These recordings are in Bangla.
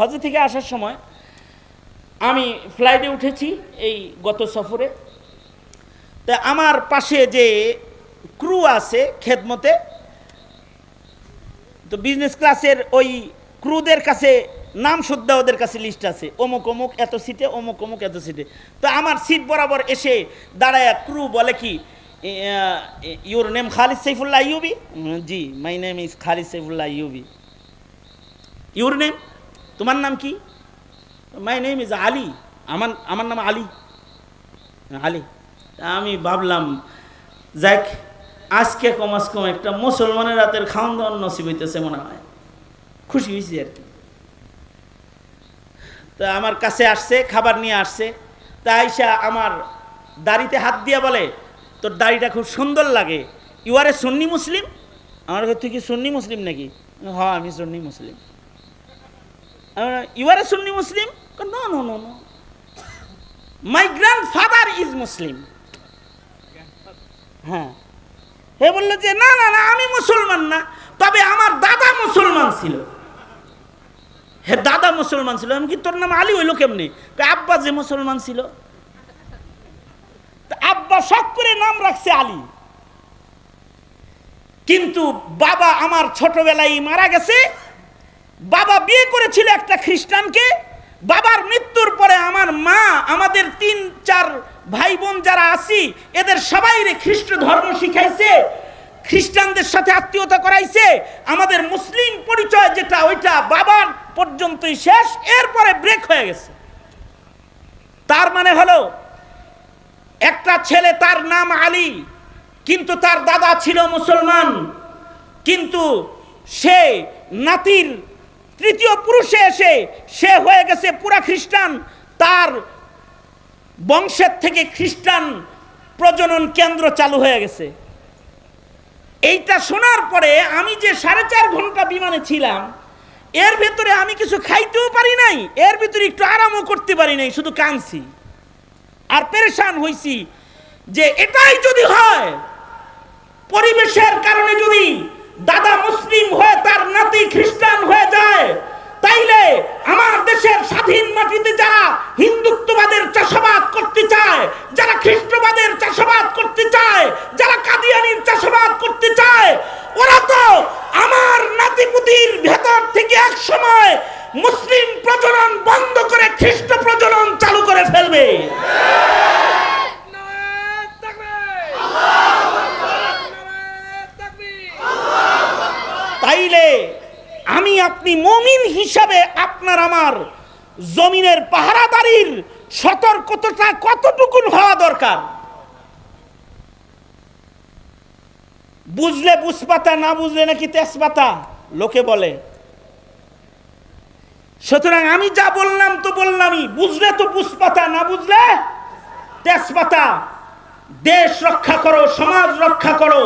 হজ থেকে আসার সময় আমি ফ্লাইটে উঠেছি এই গত সফরে। তা আমার পাশে যে ক্রু আছে খেদমতে, তো বিজনেস ক্লাসের ওই ক্রুদের কাছে নাম শুদ্ধা ওদের কাছে লিস্ট আছে। অমুক অমুক, এত সিটে অমুক অমুক, এত সিটে তো আমার সিট বরাবর এসে দাঁড়ায় ক্রু বলে কি ইউর নেম খালিদ সাইফুল্লাহ ইউবি জি my name is Khalid Saifullah UV your name তোমার নাম কি? মাই নেম ইজ আলী আমার আমার নাম আলী। আলী। আমি ভাবলাম, যাক, আজকে কমাস কম একটা মুসলমানের রাতের খাওয়ান দাওয়ান নসিব হইতেছে মনে হয়। খুশি হয়েছি আর কি। তা আমার কাছে আসছে, খাবার নিয়ে আসছে। তা আইসা আমার দাড়িতে হাত দিয়া বলে, তোর দাড়িটা খুব সুন্দর লাগে। ইউ আর এ সন্নি মুসলিম আমার তুই কি সন্নি মুসলিম নাকি? হ্যাঁ আমি সন্নি Muslim you are a Sunni Muslim no no no no my grand is Muslim হ্যাঁ। হে বলল যে, না না না, আমি মুসলমান না, তবে আমার দাদা মুসলমান ছিল। হে দাদা মুসলমান ছিল? আমি কি তোর নাম আলী হইল কেমনি? আব্বা যে মুসলমান ছিল। আব্বা শখ করে নাম রাখছে আলী। কিন্তু বাবা আমার ছোটবেলায় মারা গেছে বাবা বিয়ে করেছিল একটা খ্রিস্টানকে, বাবার মৃত্যুর পরে আমার মা, আমাদের তিন, চার ভাই বোন যারা আছি, এদের সবাইরে খ্রিস্ট ধর্ম শিখাইছে, খ্রিস্টানদের সাথে আত্মীয়তা করাইছে। আমাদের মুসলিম পরিচয় যেটা, ওইটা বাবার পর্যন্তই শেষ, এরপরে ব্রেক হয়ে গেছে। তার মানে হলো, একটা ছেলে তার নাম আলী, কিন্তু তার দাদা ছিল মুসলমান, কিন্তু সে নাতির তৃতীয় পুরুষে এসে সে হয়ে গেছে পুরা খ্রিস্টান। তার বংশের থেকে খ্রিস্টান প্রজনন কেন্দ্র চালু হয়ে গেছে। এইটা শোনার পরে আমি যে সাড়ে চার ঘণ্টা বিমানে ছিলাম, এর ভেতরে আমি কিছু খাইতেও পারি নাই, এর ভিতরে একটু আরামও করতে পারি নাই, শুধু কাঁদছি। আর পেরেশান হইছি যে এটাই যদি হয়, পরিবেশের কারণে যদি দাদা মুসলিম হয়ে তার নাতি খ্রিস্টান হয়ে যায়, তাইলে আমার দেশের স্বাধীন মাটিতে যারা হিন্দুত্ববাদের চাষাবাদ করতে চায়, যারা খ্রিস্টবাদের চাষাবাদ করতে চায়, যারা কাদিয়ানির চাষাবাদ করতে চায়, ওরা তো আমার নাতিপুতির ভেতর থেকে এক সময় মুসলিম প্রচলন বন্ধ করে খ্রিস্ট প্রজনন চালু করে ফেলবে নারায়ে তাকবীর নারায়ে তাকবীর তাইলে আমি আপনি মমিন হিসাবে আপনার আমার জমিনের পাহারাদারির সতর্কতা কতটুকুন হওয়া দরকার? বুঝলে বুঝপাতা, না বুঝলে নাকি তেজপাতা? লোকে বলে। সুতরাং আমি যা বললাম তো বললামই। বুঝলে তো বুঝপাতা, না বুঝলে তেজপাতা? দেশ রক্ষা করো, সমাজ রক্ষা করো,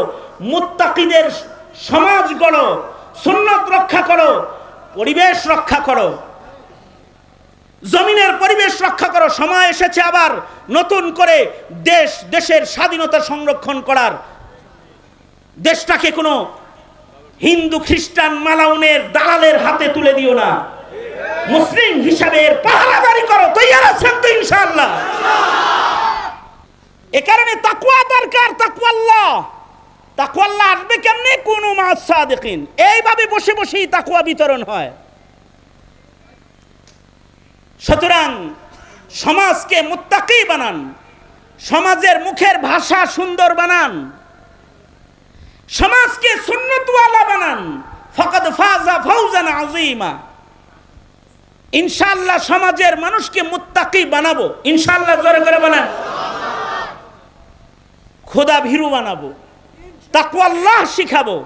মুত্তাকিদের সমাজ গড়ো, সুন্নত রক্ষা করো, পরিবেশ রক্ষা করো। জমিনের পরিবেশ রক্ষা করো। সময় এসেছে আবার নতুন করে দেশ, দেশের স্বাধীনতা সংরক্ষণ করার। দেশটাকে কোনো হিন্দু, খ্রিস্টান, মালাউনের দালালের হাতে তুলে দিও না। মুসলিম হিসাবে পাহারাদারি করো। তৈয়ার আছেন তো ইনশাল্লাহ এ কারণে তাকুয়া দরকার তাকুয়াল্লাহ তাকুয়াল্লাহ আসবে কেমনে? কোন সাদিকিন। এইভাবে বসে বসেই তাকুয়া বিতরণ হয়। সুতরাং সমাজকে মুত্তাকি বানান, সমাজের মুখের ভাষা সুন্দর বানান, সমাজকে সুন্নতওয়ালা বানান, ফকদ ফাজা ফৌজান আজিমা ইনশাআল্লাহ সমাজের মানুষকে মুত্তাকি বানাবো। ইনশাআল্লাহ জোরে করে বানান খোদা ভীরু বানাবো, তাকওয়াল্লাহ শিখাবো,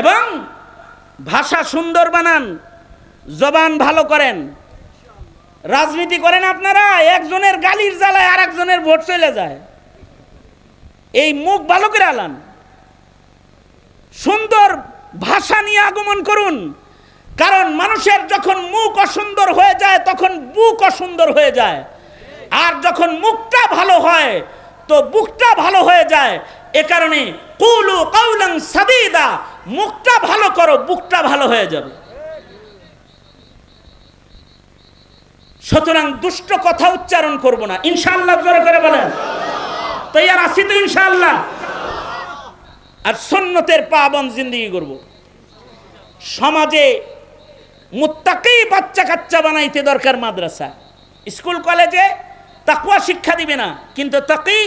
এবং ভাষা সুন্দর বানান, জবান ভালো করেন। রাজনীতি করেন আপনারা, একজনের গালির জ্বালায় আর একজনের ভোট চলে যায়। এই মুখ ভালো করে আলান। সুন্দর ভাষা নিয়ে আগমন করুন। কারণ মানুষের যখন মুখ অসুন্দর হয়ে যায়, তখন বুক অসুন্দর হয়ে যায়। আর যখন মুখটা ভালো হয়, তো বুকটা ভালো হয়ে যায়। এ কারণে কুলু কৌলং সাদিদা মুখটা ভালো করো, বুকটা ভালো হয়ে যাবে। সুতরাং দুষ্ট কথা উচ্চারণ করব না। ইনশাআল্লাহ জোরে করে বলেন। তৈয়ার আছি তো ইনশাআল্লাহ। আর সন্ন্যতের পাবন জিন্দগি করব। সমাজে মুত্তাকি বাচ্চা কাচ্চা বানাইতে দরকার মাদ্রাসা। স্কুল, কলেজে তাকুয়া শিক্ষা দিবে না, কিন্তু তাকি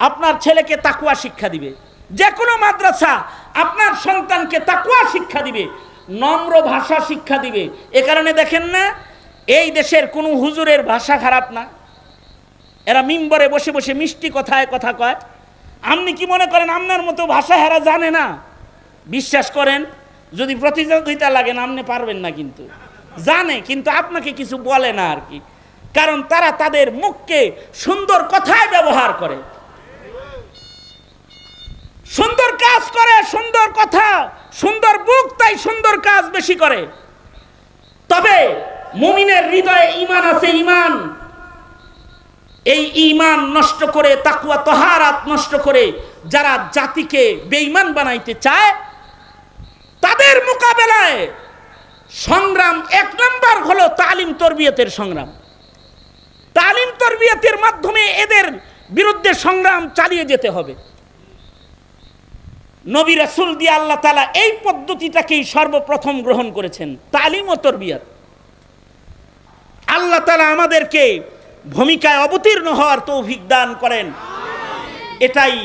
আপনার ছেলেকে তাকুয়া শিক্ষা দিবে। যে কোনো মাদ্রাসা আপনার সন্তানকে তাকুয়া শিক্ষা দিবে, নম্র ভাষা শিক্ষা দিবে। এ কারণে দেখেন না এই দেশের কোনো হুজুরের ভাষা খারাপ না। এরা মিম্বরে বসে বসে মিষ্টি কথায় কথা কয়। আপনি কি মনে করেন আপনার মতো ভাষা হেরা জানে না? বিশ্বাস করেন, যদি প্রতিযোগিতা লাগে না, আপনি পারবেন না কিন্তু। জানে, কিন্তু আপনাকে কিছু বলে না আর কি। কারণ তারা তাদের মুখকে সুন্দর কথায় ব্যবহার করে। সুন্দর কাজ করে, সুন্দর কথা, সুন্দর বুক, তাই সুন্দর কাজ বেশি করে। তবে মুমিনের হৃদয়ে ইমান আছে ইমান এই ইমান নষ্ট করে তাকুয়া তহারাত নষ্ট করে যারা জাতিকে বেঈমান বানাইতে চায়, তাদের মোকাবেলায় সংগ্রাম এক নম্বর হলো তালিম তরবিয়তের সংগ্রাম। তালিম তরবিয়তের মাধ্যমে এদের বিরুদ্ধে সংগ্রাম চালিয়ে যেতে হবে। নবী রাসুল দিয়ে আল্লাহ তালা এই পদ্ধতিটাকেই সর্বপ্রথম গ্রহণ করেছেন, তালিম ও তরবিয়ত। আল্লাহ তালা আমাদেরকে ভূমিকায় অবতীর্ণ হওয়ার তৌফিক দান করেন। এটাই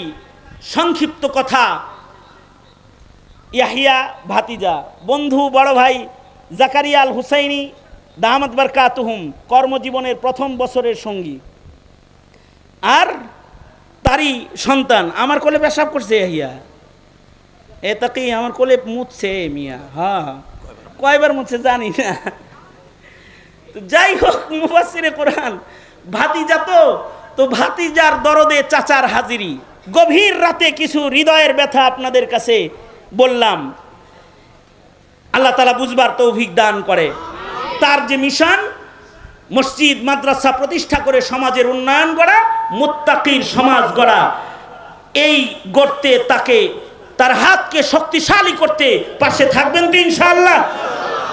সংক্ষিপ্ত কথা। ইয়াহিয়া ভাতিজা, বন্ধু, বড় ভাই জাকারিয়া আল হুসাইনি দাহামদ বারকাতুহুম, কর্মজীবনের প্রথম বছরের সঙ্গী। আর তারই সন্তান, আমার কোলে পেশাব করছে ইয়াহিয়া। এ তাকে, আমার কোলে মুছছে মিয়া হ্যাঁ কয়বার মুছছে জানি না। যাই হোক মুফাসিরে কোরআন। ভাতিজা তো তো ভাতিজার দরদে চাচার হাজিরি। গভীর রাতে কিছু হৃদয়ের ব্যথা আপনাদের কাছে বললাম। আল্লাহ তালা বুঝবার তৌফিক দান করে। তার যে মিশন, মসজিদ, মাদ্রাসা প্রতিষ্ঠা করে সমাজের উন্নয়ন করা মুত্তাকির সমাজ গড়া, এই গড়তে তাকে, তার হাতকে শক্তিশালী করতে পাশে থাকবেন তো ইনশাআল্লাহ।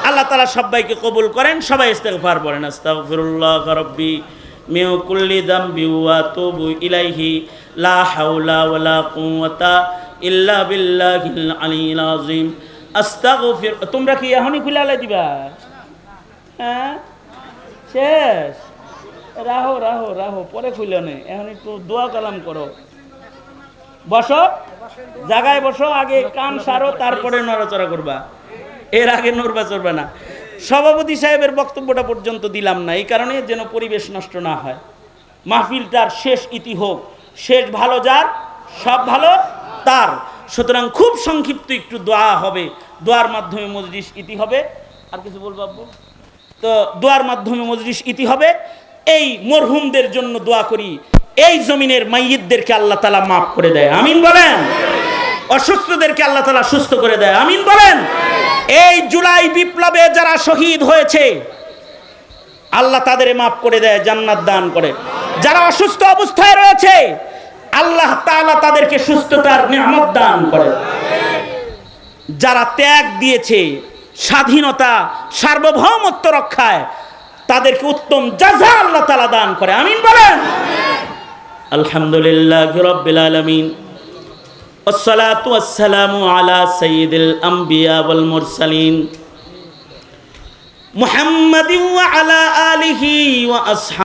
আল্লাহ তালা সবাইকে কবুল করেন, সবাই ইস্তেগফার পড়েন। আস্তাগফিরুল্লাহ রাব্বি মিউ কুল্লি দামবি ওয়া তুবু ইলাইহি, লা হাওলা ওয়ালা কুওয়াতা ইল্লা বিল্লাহিল আলিয়্যিল আযীম। আস্তাগফির, তোমরা কি এখনই খুলে আলাই দিবা? হ্যাঁ? শেষ? রাহো রাহো রাহো, পরে খুলে নে। এখন একটু দোয়া কালাম করো। বসো? জায়গায় বসো, আগে কান সারো, তারপরে নড়াচড়া করবা। এর আগে নড়বা চড়বে না। সভাপতি সাহেবের বক্তব্যটা পর্যন্ত দিলাম না, এই কারণে যেন পরিবেশ নষ্ট না হয়। মাহফিলটার শেষ ইতি হোক, শেষ ভালো যার, সব ভালো তার। সুতরাং খুব সংক্ষিপ্ত একটু দোয়া হবে, দোয়ার মাধ্যমে মজলিস ইতি হবে। আর কিছু বলব আব্বু? তো দোয়ার মাধ্যমে মজলিস ইতি হবে। এই মরহুমদের জন্য দোয়া করি, এই জমিনের মাইয়িদদেরকে আল্লাহ তালা মাফ করে দেয়। আমিন বলেন? অসুস্থদেরকে আল্লাহ তালা সুস্থ করে দেয়। আমিন বলেন? এই জুলাই বিপ্লবে যারা শহীদ হয়েছে আল্লাহ তাদের মাফ করে দেয় জান্নাত দান করে। যারা অসুস্থ অবস্থায় রয়েছে আল্লাহ তাআলা তাদেরকে সুস্থতার নিয়ামত দান করে। যারা ত্যাগ দিয়েছে স্বাধীনতা সার্বভৌমত্ব রক্ষায় তাদেরকে উত্তম জাযা আল্লাহ তাআলা দান করে। আমিন বলেন? আলহামদুলিল্লাহ রব্বিল আলামিন। والصلاة والسلام على سيد الأنبياء والمرسلين محمد وعلى آله وأصحابه